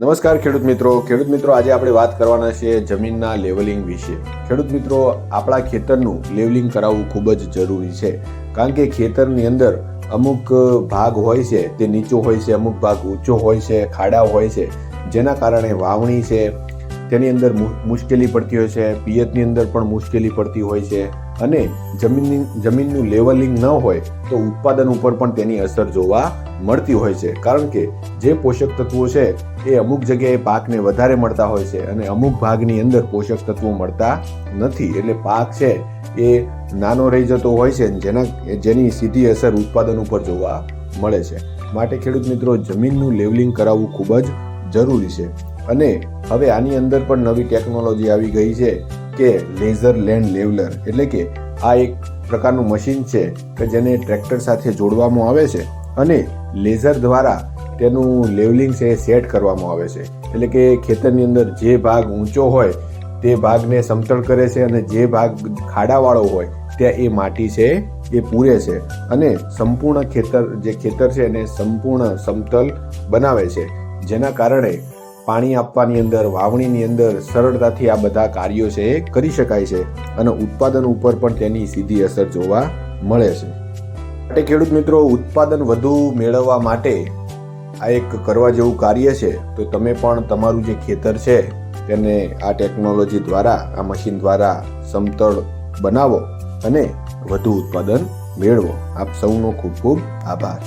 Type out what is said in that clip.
નમસ્કાર ખેડૂત મિત્રો. ખેડૂત મિત્રો, આજે આપણે વાત કરવાના છે જમીનના લેવલિંગ વિશે. ખેડૂત મિત્રો, આપણા ખેતરનું લેવલિંગ કરાવવું ખૂબ જ જરૂરી છે. કારણ કે ખેતરની અંદર અમુક ભાગ હોય છે, તે નીચો હોય છે, અમુક ભાગ ઊંચો હોય છે, ખાડા હોય છે, જેના કારણે વાવણી છે તેની અંદર મુશ્કેલી પડતી હોય છે, પિયતની અંદર પણ મુશ્કેલી પડતી હોય છે અને જમીનની, જમીનનું લેવલિંગ ન હોય તો ઉત્પાદન ઉપર પણ તેની અસર જોવા મળતી હોય છે. કારણ કે જે પોષક તત્વો છે એ અમુક જગ્યાએ પાકને વધારે મળતા હોય છે અને અમુક ભાગની અંદર પોષક તત્વો મળતા નથી. એટલે પાક છે એ નાનો રહી જતો હોય છે જેના, જેની સીધી અસર ઉત્પાદન ઉપર જોવા મળે છે. માટે ખેડૂત મિત્રો, જમીનનું લેવલિંગ કરાવવું ખૂબ જ જરૂરી છે. અને હવે આની અંદર પણ નવી ટેકનોલોજી આવી ગઈ છે કે લેઝર લેન્ડ લેવલર એટલે કે આ એક પ્રકારનું મશીન છે કે જેને ટ્રેક્ટર સાથે જોડવામાં આવે છે અને લેઝર દ્વારા તેનું લેવલિંગ છે એ સેટ કરવામાં આવે છે. એટલે કે ખેતરની અંદર જે ભાગ ઊંચો હોય તે ભાગને સમતળ કરે છે અને જે ભાગ ખાડાવાળો હોય ત્યાં એ માટી છે એ પૂરે છે. અને સંપૂર્ણ ખેતર, જે ખેતર છે એને સંપૂર્ણ સમતલ બનાવે છે. જેના કારણે પાણી આપવાની અંદર, વાવણીની અંદર સરળતાથી આ બધા કાર્યો છે એ કરી શકાય છે અને ઉત્પાદન ઉપર પણ તેની સીધી અસર જોવા મળે છે. માટે ખેડૂત મિત્રો, ઉત્પાદન વધુ મેળવવા માટે આ એક કરવા જેવું કાર્ય છે. તો તમે પણ તમારું જે ખેતર છે તેને આ ટેકનોલોજી દ્વારા, આ મશીન દ્વારા સમતળ બનાવો અને વધુ ઉત્પાદન મેળવો. આપ સૌનો ખૂબ ખૂબ આભાર.